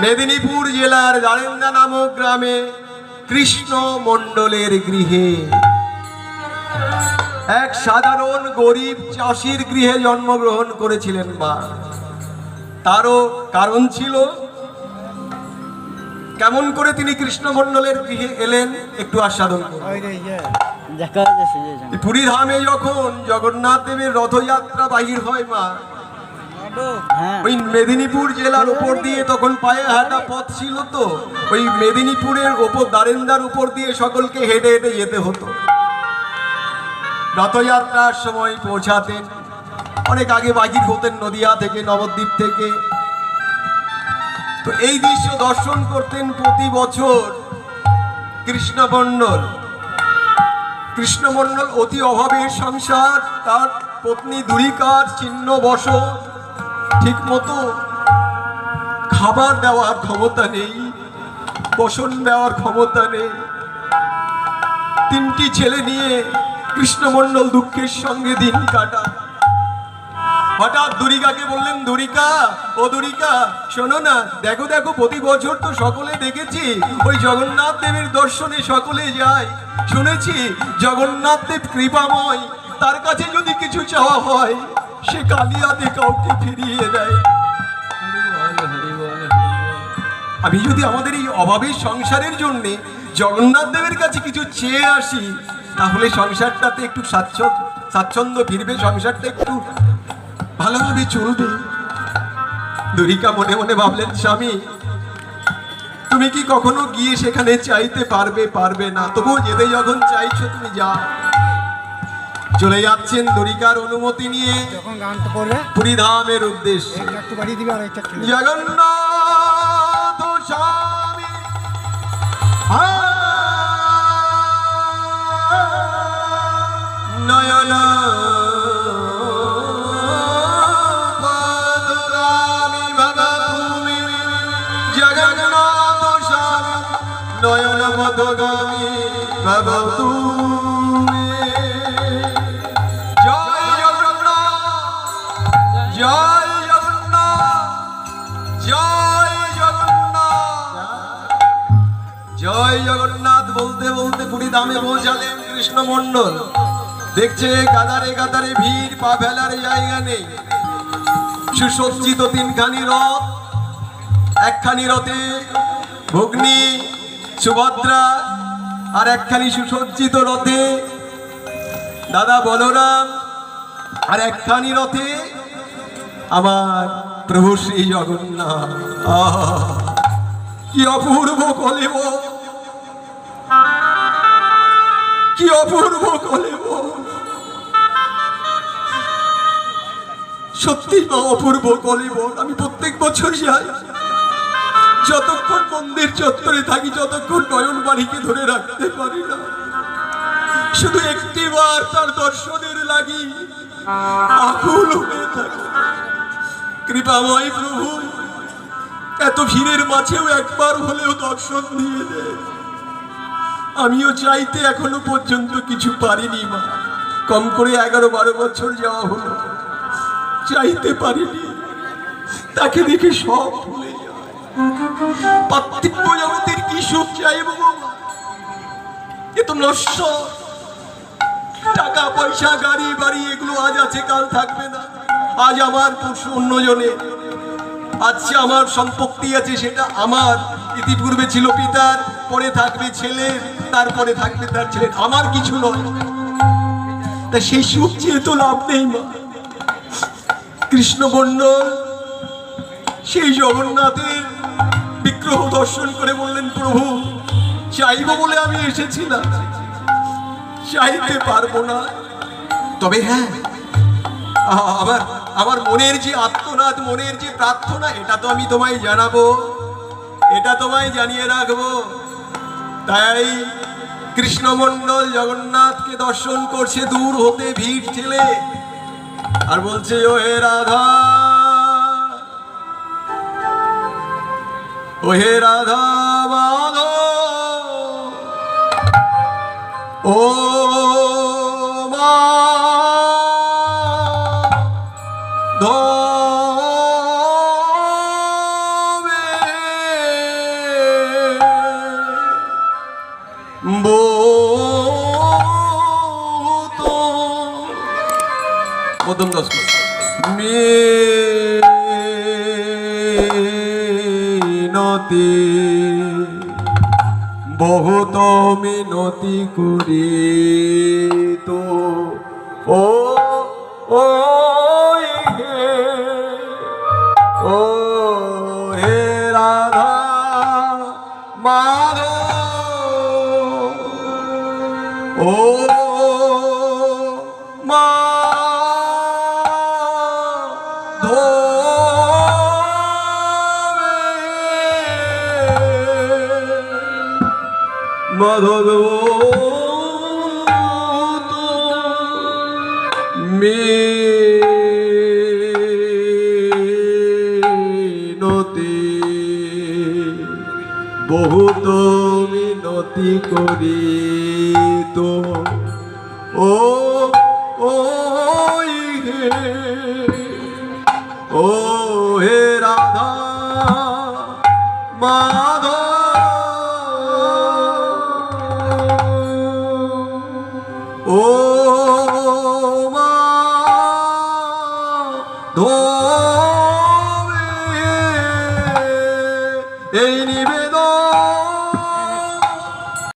মেদিনীপুর জেলার দারেন্দা নামক গ্রামে কৃষ্ণ মণ্ডলের গৃহে এক সাধারণ গরিব চাষির গৃহে জন্মগ্রহণ করেছিলেন মা তারও কারণ ছিল কেমন করে তিনি কৃষ্ণ মণ্ডলের গৃহে এলেন একটু আস্বাদন করুন দেখা যাচ্ছে যে জানো। পুরী ধামে যখন জগন্নাথ দেবের রথযাত্রা বাহির হয় মা ওই মেদিনীপুর জেলার উপর দিয়ে তখন পায়ে হাঁটা পথ ছিল তো। ওই মেদিনীপুরের ওপর দারেন্দার উপর দিয়ে সকলকে হেঁটে হেঁটে যেতে হতো। রথযাত্রার সময় পৌঁছাতেন। অনেক আগে বাহির হতেন নদিয়া থেকে নবদ্বীপ থেকে। তো এই দৃশ্য দর্শন করতেন প্রতি বছর কৃষ্ণমণ্ডল। কৃষ্ণমণ্ডল অতি অভাবের সংসার তার পত্নী দুরিকার চিহ্ন বস ঠিক মতো খাবার দেওয়ার ক্ষমতা নেই বসন দেওয়ার ক্ষমতা নেই। তিনটি ছেলে নিয়ে কৃষ্ণমণ্ডল দুঃখের সঙ্গে দিন কাটা। হঠাৎ দুরিকাকে বললেন, দুরিকা, ও দুরিকা, শোনো না, দেখো দেখো, প্রতি বছর তো সকলে দেখেছি, ওই জগন্নাথ দেবের দর্শনে সকলে যায়। শুনেছি, জগন্নাথ দেব কৃপাময়, তার কাছে যদি কিছু চাওয়া হয় সে কালিয়াতে কাউকে ফিরিয়ে দেয়। আমি যদি আমাদের এই অভাবের সংসারের জন্যে জগন্নাথ দেবের কাছে কিছু চেয়ে আসি, তাহলে সংসারটাতে একটু স্বাচ্ছন্দ্য স্বাচ্ছন্দ্য ফিরবে, সংসারটা একটু ভালোভাবে চলবে। দুরিকা মনে মনে ভাবলেন, স্বামী, তুমি কি কখনো গিয়ে সেখানে চাইতে পারবে পারবে না? তবুও যেতে যখন চাইছো তুমি যাও। চলে যাচ্ছেন দরিকার অনুমতি নিয়ে। যখন গানটা উদ্দেশ্যে। একটু বাড়িয়ে দিবে আর একটা জগন্নাথ স্বামী। নয়ন নয়ন ভব পুরী দামে পৌঁছালেন কৃষ্ণ মণ্ডল। দেখছে গাদারে গাদারে ভিড়, পা ফেলার জায়গা নেই। সুসজ্জিত তিনখানি রথ, একখানি রথে ভগ্নি, সুভদ্রা আর একখানি সুসজ্জিত রথে। দাদা বলরাম, আর একখানি রথে আমার প্রভু শ্রী জগন্নাথ। কি অপূর্ব কলেব কি অপূর্ব কলেব সত্যি বা অপূর্ব কলেব আমি প্রত্যেক বছর যাই। যতক্ষণ মন্দির চত্বরে থাকি, যতক্ষণ নয়ন বাড়িকে ধরে রাখতে পারি না। শুধু একটিবার তার দর্শনের লাগি আকুল হয়ে থাকে। কৃপাময় প্রভু, এত ভিড়ের মাঝেও একবার হলেও দর্শন দিয়ে দে। আমিও চাইতে এখনও পর্যন্ত কিছু পারিনি, মা। কম করে এগারো বারো বছর যাওয়া হলো। চাইতে পারিনি। তাকে দেখে সব ভুলে যায়। জগতের কি সুখ চাইব এ তো নষ্ট। টাকা পয়সা গাড়ি, বাড়ি, এগুলো আজ আছে, কাল থাকবে না। আজ আমার পশু অন্যজনের আজকে আমার সম্পত্তি আছে, সেটা আমার। ইতিপূর্বে ছিল পিতার, পরে থাকবে ছেলের। তারপরে থাকবে তার ছেলের আমার কিছু নয়। তা সেই সুখ চেয়ে তো লাভ নেই মা। কৃষ্ণমণ্ডল সেই জগন্নাথের বিগ্রহ দর্শন করে বললেন, প্রভু, চাইব বলে আমি এসেছিলাম চাইতে পারব না। তবে হ্যাঁ আ- আমার মনের যে আত্মনাদ, মনের যে প্রার্থনা, এটা তো আমি তোমায় জানাব। এটা তোমায় জানিয়ে রাখব। তাই কৃষ্ণমণ্ডল জগন্নাথকে দর্শন করছে, দূর হতে ভিড় ঠেলে আর বলছে, ও হে রাধা, ও হে রাধা মাধব, ও মা ধবে প্রথম দশ মিনতি বহুত মিনতি করি তো। ও ও হে ও রাধা মাধব। ও মাধব মিনতি। বহুত মিনতি করি তো। ও ও হে ও হে রাধা মাধব।